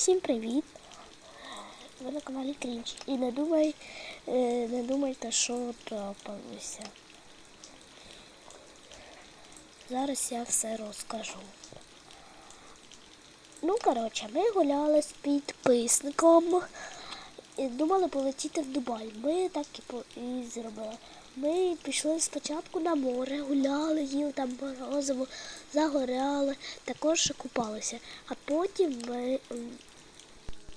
Всім привіт! Ви на каналі Крінч. І не, думай, е, не думайте, що трапилося. Зараз я все розкажу. Ну, коротше, ми гуляли з підписником і думали полетіти в Дубай. Ми так і, і зробили. Ми пішли спочатку на море, гуляли, їли там морозиво, загоряли, також купалися. А потім ми,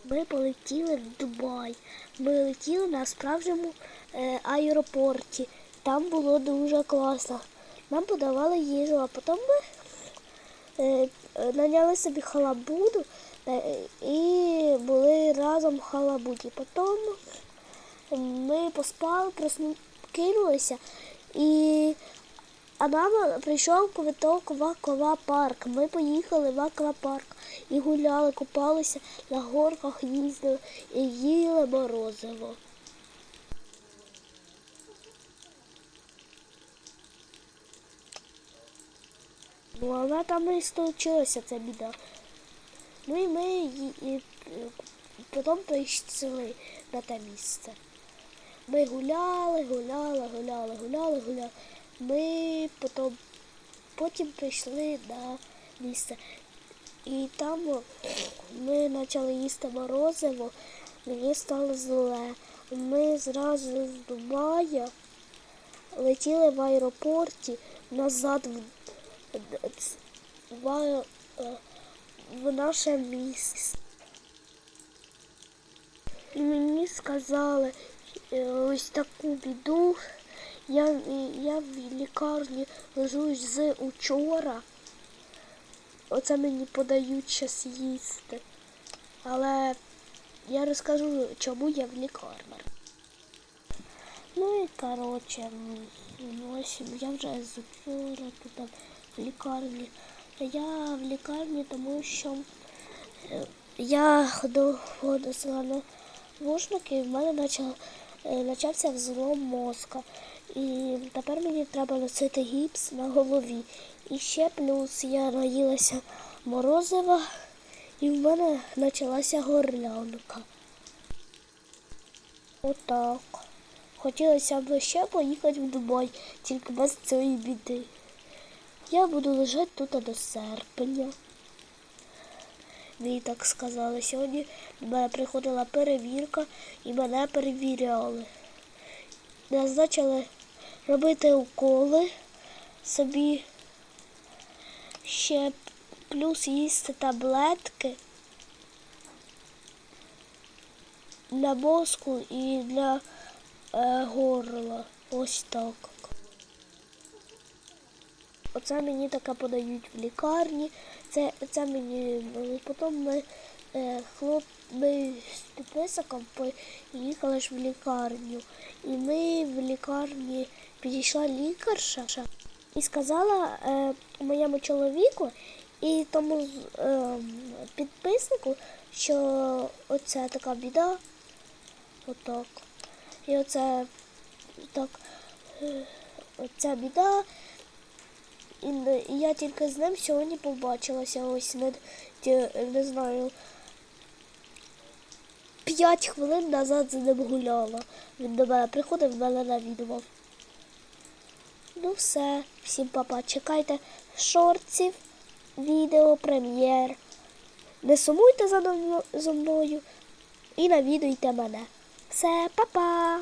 ми полетіли в Дубай. Ми летіли на справжньому е, аеропорті. Там було дуже класно. Нам подавали їжу, а потім ми е, е, наняли собі халабуду е, і були разом в халабуді. Потім ми поспали, прокинулися і а нам прийшов квиток в аквапарк. Ми поїхали в аквапарк і гуляли, купалися на горках, їздили і їли морозиво. Ну, але там і случилася ця біда. Ну і ми ї- і, потім прийшли на те місце. Ми гуляли, гуляли, гуляли, гуляли, гуляли. Ми потім, потім прийшли на місце. І там ми почали їсти морозиво, мені стало зле. Ми зразу з Дубая летіли в аеропорті назад в, в, в наше місце. І мені сказали е, ось таку біду. Я, я в лікарні лежу з учора. Оце мені подають час їсти. Але я розкажу, чому я в лікарні. Ну і коротше, ось я вже з учора тут в лікарні. Я в лікарні, тому що е, я ходила на вушники, і в мене е, почався взлом мозка. І тепер мені треба носити гіпс на голові. І ще плюс я наїлася морозива, і в мене почалася горлянка. Отак. Хотілося б ще поїхати в Дубай, тільки без цієї біди. Я буду лежати тут до серпня. Мені так сказали. Сьогодні до мене приходила перевірка і мене перевіряли. Назначили робити уколи собі ще плюс їсти таблетки для мозку і для е, горла. Ось так. Оце мені таке подають в лікарні. Це, це мені ну, потім ми е, хлоп, ми з підписоком поїхали ж в лікарню. І ми в лікарні підійшла лікарша і сказала е, моєму чоловіку і тому е, підписнику, що оце така біда. Отак. І оце так, е, оця біда. І, я тільки з ним сьогодні побачилася. Ось не, не знаю. П'ять хвилин назад з ним гуляла. Він до мене приходив, мене навідував. Ну все, всім папа. Чекайте шортів, відео, прем'єр. Не сумуйте за, мною і навідуйте мене. Все, па-па!